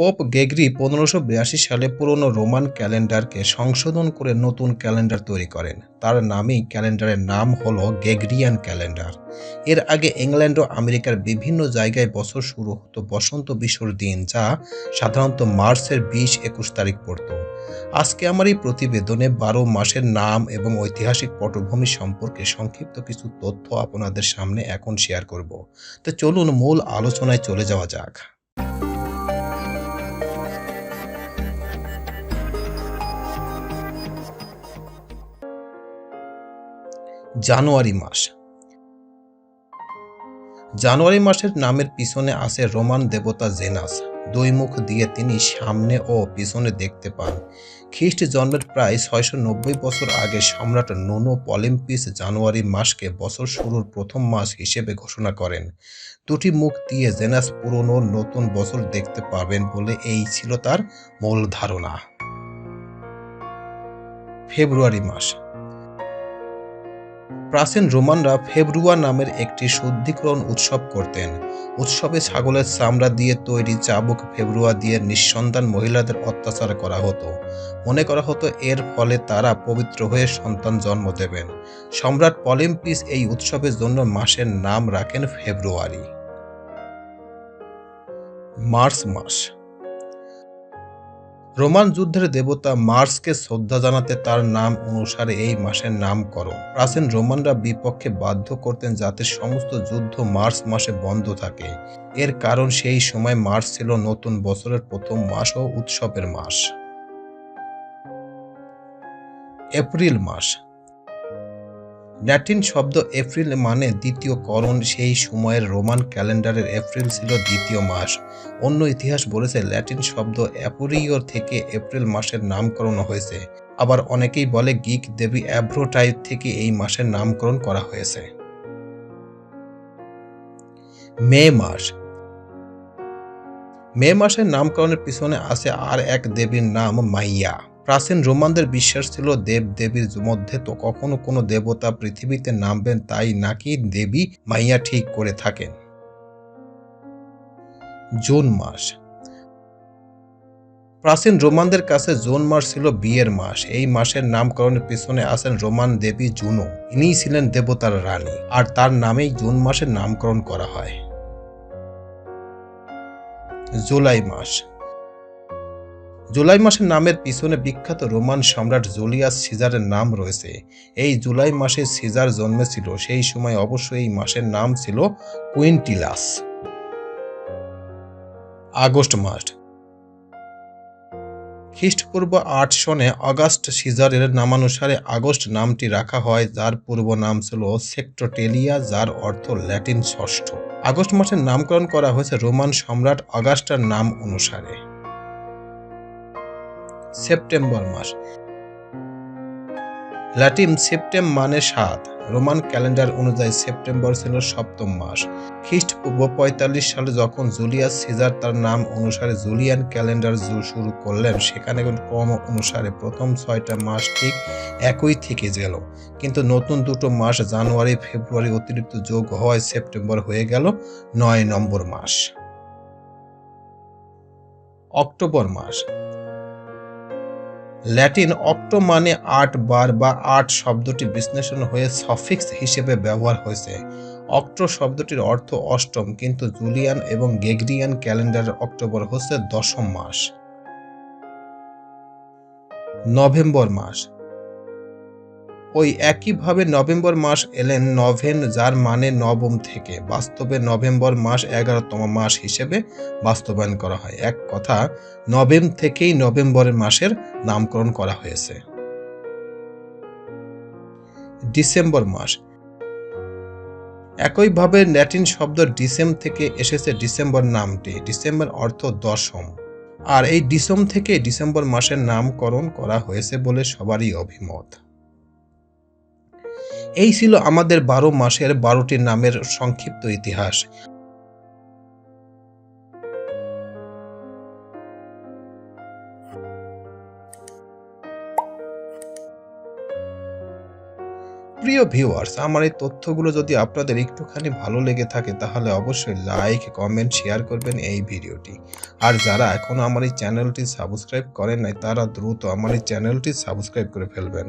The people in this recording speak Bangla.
পোপ গেগরি পনেরোশো বিরাশি সালে পুরনো রোমান ক্যালেন্ডারকে সংশোধন করে নতুন ক্যালেন্ডার তৈরি করেন। তার নামেই ক্যালেন্ডারের নাম হল গেগরিয়ান ক্যালেন্ডার। এর আগে ইংল্যান্ড ও আমেরিকার বিভিন্ন জায়গায় বছর শুরু হতো বসন্ত বিশুর দিন, যা সাধারণত মার্চের বিশ একুশ তারিখ পড়তো। আজকে আমার এই প্রতিবেদনে বারো মাসের নাম এবং ঐতিহাসিক পটভূমি সম্পর্কে সংক্ষিপ্ত কিছু তথ্য আপনাদের সামনে এখন শেয়ার করব। তো চলুন মূল আলোচনায় চলে যাওয়া যাক। জানুয়ারি মাস। জানুয়ারি মাসের নামের পিছনে আছে রোমান দেবতা জেনাস। দুই মুখ দিয়ে তিনি সামনে ও পিছনে দেখতে পান। খ্রিস্ট জন্মের প্রায় ছয়শো নব্বই বছর আগে সম্রাট নোনো পলিম্পিস জানুয়ারি মাসকে বছর শুরুর প্রথম মাস হিসেবে ঘোষণা করেন। দুটি মুখ দিয়ে জেনাস পুরনো নতুন বছর দেখতে পাবেন বলে এই ছিল তার মূল ধারণা। ফেব্রুয়ারি মাস প্রাচীন রোমানরা ফেব্রুয়া নামের একটি শুদ্ধিকরণ উৎসব করতেন। উৎসবে ছাগলের চামড়া দিয়ে তৈরি চাবুক ফেব্রুয়া দিয়ে নিঃসন্তান মহিলাদের অত্যাচার করা হতো। মনে করা হতো এর ফলে তারা পবিত্র হয়ে সন্তান জন্ম দেবেন। সম্রাট পলিম্পিস এই উৎসবের জন্য মাসের নাম রাখেন ফেব্রুয়ারি। মার্চ মাস। রোমান যুদ্ধের দেবতা মার্সকে শ্রদ্ধা জানাতে তার নাম অনুসারে এই মাসের নামকরণ। প্রাচীন রোমানরা বিপক্ষে বাধ্য করতেন যাতে সমস্ত যুদ্ধ মার্চ মাসে বন্ধ থাকে। এর কারণ সেই সময় মার্চ ছিল নতুন বছরের প্রথম মাস ও উৎসবের মাস। এপ্রিল মাস ল্যাটিন শব্দ এপ্রিল মানে দ্বিতীয় করণ। সেই সময়ের রোমান ক্যালেন্ডারের এপ্রিল ছিল দ্বিতীয় মাস। অন্য ইতিহাস বলেছে ল্যাটিন শব্দ অ্যাপোরিও থেকে এপ্রিল মাসের নামকরণ হয়েছে। আবার অনেকেই বলে গিক দেবী অ্যাভ্রোটাইপ থেকে এই মাসের নামকরণ করা হয়েছে। মে মাস। মে মাসের নামকরণের পিছনে আছে আর এক দেবীর নাম মাইয়া। প্রাচীন রোমানদের বিশ্বাস ছিল দেব দেবীর মধ্যে তো কখনো কোনো দেবতা পৃথিবীতে নামবেন তাই নাকি দেবী মাইয়া ঠিক করে থাকেন। জুন মাস। প্রাচীন রোমানদের কাছে জুন মাস ছিল বিয়ের মাস। এই মাসের নামকরণের পিছনে আছেন রোমান দেবী জুনো। ইনিই ছিলেন দেবতার রানী, আর তার নামেই জুন মাসের নামকরণ করা হয়। জুলাই মাস। জুলাই মাসের নামের পিছনে বিখ্যাত রোমান সম্রাট জুলিয়াস সিজারের নাম রয়েছে। এই জুলাই মাসে সিজার জন্মেছিল, সেই সময় অবশ্য এই মাসের নাম ছিল কুইন্টিলাস। আগস্ট মাস। খ্রিস্টপূর্ব আট সনে অগাস্ট সিজারের নামানুসারে আগস্ট নামটি রাখা হয়, যার পূর্ব নাম ছিল সেক্টোটেলিয়া, যার অর্থ ল্যাটিন ষষ্ঠ। আগস্ট মাসের নামকরণ করা হয়েছে রোমান সম্রাট অগাস্টার নাম অনুসারে। সেপ্টেম্বর মাস। ল্যাটিন সেপ্টেম মানে সাত। রোমান ক্যালেন্ডার অনুযায়ী সেপ্টেম্বর ছিল সপ্তম মাস। খ্রিস্টপূর্ব পঁয়তাল্লিশ সালে যখন জুলিয়াস সিজার তার নাম অনুসারে জুলিয়ান ক্যালেন্ডার শুরু করলেন, সেখানে ক্রম অনুসারে প্রথম ছয়টা মাস ঠিক একই থেকে গেল। কিন্তু নতুন দুটো মাস জানুয়ারি, ফেব্রুয়ারি অতিরিক্ত যোগ হওয়ায় সেপ্টেম্বর হয়ে গেল নয় নম্বর মাস। অক্টোবর মাস ল্যাটিন অক্টো মানে আট বার বা আট শব্দটি বিশ্লেষণ হয়ে সফিক্স হিসেবে ব্যবহার হয়েছে। অক্টো শব্দটির অর্থ অষ্টম, কিন্তু জুলিয়ান এবং গেগরিয়ান ক্যালেন্ডারের অক্টোবর হচ্ছে দশম মাস। নভেম্বর মাস। ওই একইভাবে নভেম্বর মাস এলেন নভেন যার মানে নবম থেকে। বাস্তবে নভেম্বর মাস এগারোতম মাস হিসেবে বাস্তবায়ন করা হয়। এক কথা নভেম থেকেই নভেম্বরের মাসের নামকরণ করা হয়েছে। ডিসেম্বর মাস। একইভাবে ল্যাটিন শব্দ ডিসেম থেকে এসেছে ডিসেম্বর নামটি। ডিসেম্বর অর্থ দশম। আর এই ডিসেম থেকে ডিসেম্বর মাসের নামকরণ করা হয়েছে বলে সবারই অভিমত। এই ছিল আমাদের বারো মাসের বারোটি নামের সংক্ষিপ্ত ইতিহাস। প্রিয় ভিউয়ার্স আমার এই তথ্যগুলো যদি আপনাদের একটুখানি ভালো লেগে থাকে, তাহলে অবশ্যই লাইক কমেন্ট শেয়ার করবেন এই ভিডিওটি। আর যারা এখনও আমার এই চ্যানেলটি সাবস্ক্রাইব করেন নাই, তারা দ্রুত আমার এই চ্যানেলটি সাবস্ক্রাইব করে ফেলবেন।